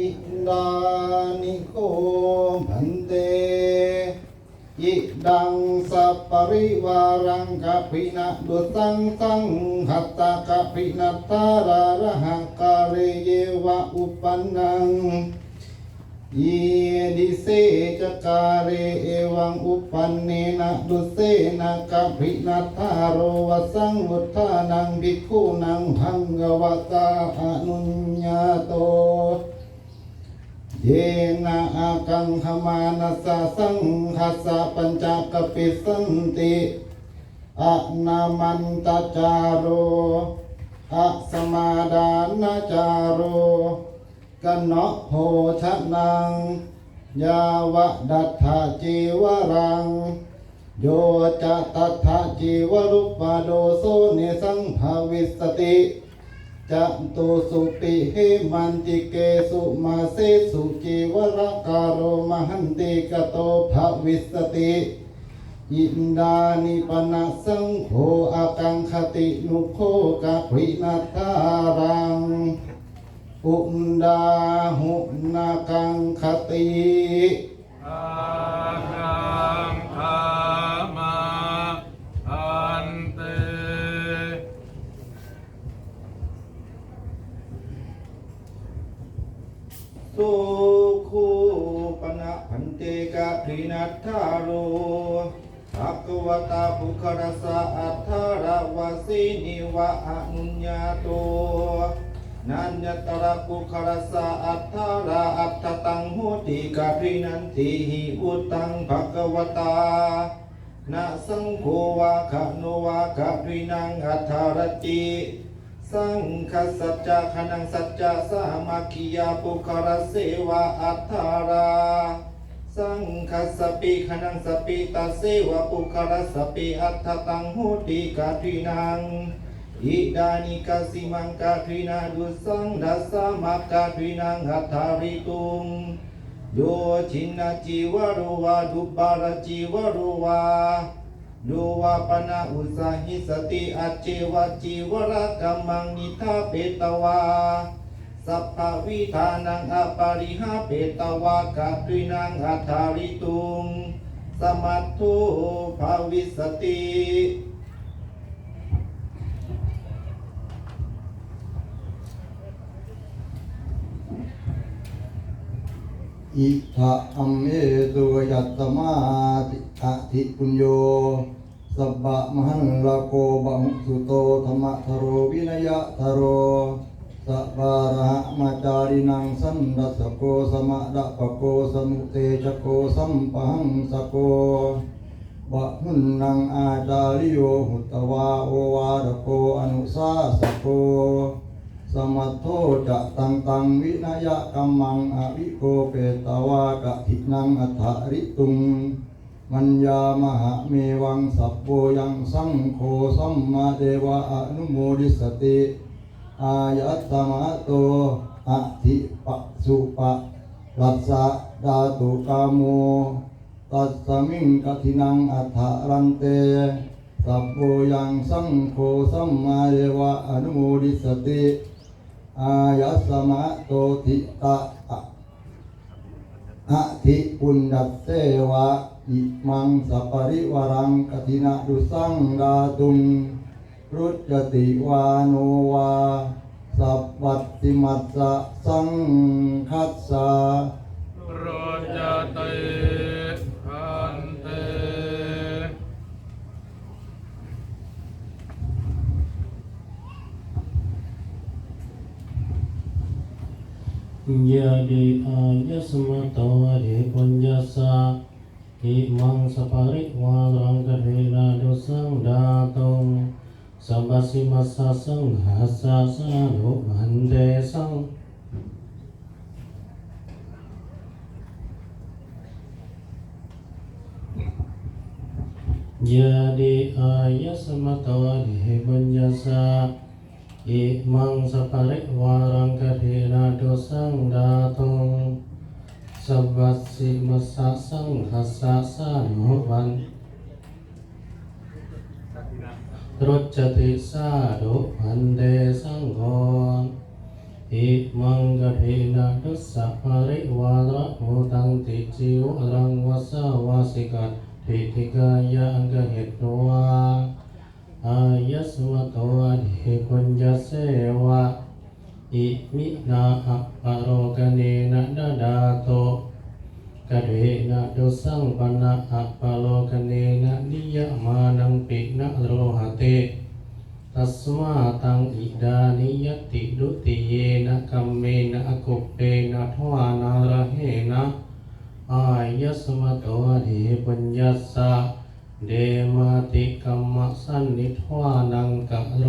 อิดานิโกพันเต อิดังสัพปริวารังกภินะดุสังสังหัตตะกภินัตาราระหังกาเรเยวะอุปันนังเยดิเสจการเรเอวังอุปันเนนะดุเสนะกัภินัทาโรวสังวุฒานังภิกขุนังพังกวตาอนุญญาโต เยนะอากังขมานัสสะสังคัสสะปัญจกปิสันติอะนามันตจาโรอะสมาดานาจาโรกันเนาะโหชะนัง ยาวะดัตถาจีวรัง โยจะตัทธาจีวรุปปาโดโซเนสังภาวิสติ จันตุสุปิเฮมันติเกสุมาเสสุจีวรการโรมหันติกโตภวิสติอินดานิปนะสังโฆอากังคตินุโคกะภินัทธารังอุนดาหุนากังคติอา สุคูปนะพันเตกะภินัทธาโรภะควตาภุครสะอัทธารวาสินิวะอนุญญาโตนัญญตระปุครสะอัทธาราอัตตังโหติกะภินันติหิอุตังภะควตานะสังโฆวาคะโนวาคะภินังอัทธารติ สังคสัจจะขนังสัจจะสามัคคียาปุคารเสวะอัทธารา สังคสปิขนังสปิตาเสวะปุคารสปิอัตถตังโหติกาทินังอิดานิกาสิมังกาทินาดุสังดัสมักกาทินังอัทธาริตุงโยชินาจิวะโรวาดุปารจิวะโรวา ดูวาปนาอุสาหิสติอาเจวะจีวรกัมมังนิทาเปตวา สัพพวิธานังอปาริหาเปตวากะตุยนังอัทาริตุง สมัตถุภาวิสติ อิทะอัมเมตุยัตตมาติอะทิปุญโยสัพพะมหันลาโกบังสุโตธรรมทโรวินยะทโรสัพพะระหะมาจารินังสันดัสโกสมะดะปะโกสมุเตชโกสัมปังสโกบะหุนนังอาจาริโยหุตวาโอวาดโกอนุสาสโก สมัทโทจะตังตังวินยะกัมมังอวิโกเปตวากะทินังอัฏฐริตุง มัญญามหะเมวังสัพโพยังสังโฆสัมมาเดวะอนุโมดิสติอายัตตมะโตอะทิปะสุปะรัสสะดาตุกาโมตัสสมิงกทินังอัฏฐรันเตสัพโพยังสังโฆสัมมาเดวะอนุโมดิสติ อายะสมะโตติตะอะอะทิปุณดัตเสวะอิมังสัปริวรังกตินะดุสังดาตุงรุจติวาโนวาสัพพัติมัสสะสังคัสสะ ยะดิอายะสมะตวะเดปุญญาสะอิมั อิมังสปาริวารังกะเทนะโดสังดาตุงสวัสสิมัสสะสังหัสสะสะโนวันรจติสาโดพันเดสังโฆอิมังกะเทนะดัสสะภริวาระโมตังติจิวรังวสาวาสิกัตถิติกายะอังกเหตโตวาอายสมะโตอะหิปุญญเสวะ อิมินาอัปปะโรกเนนะดะดาโตกะเรนะโดสังปนะอัปปะโลกเนนะนิยมานังปินะโรหะเตตัสมาตังอิดานิยติดุติเยนะกัมเมนะอกุปเปนะทวานาระเหนะอายสมะโตอะธิปัญญัสสะเดมาติกัมมะสันนิทวานังกะโร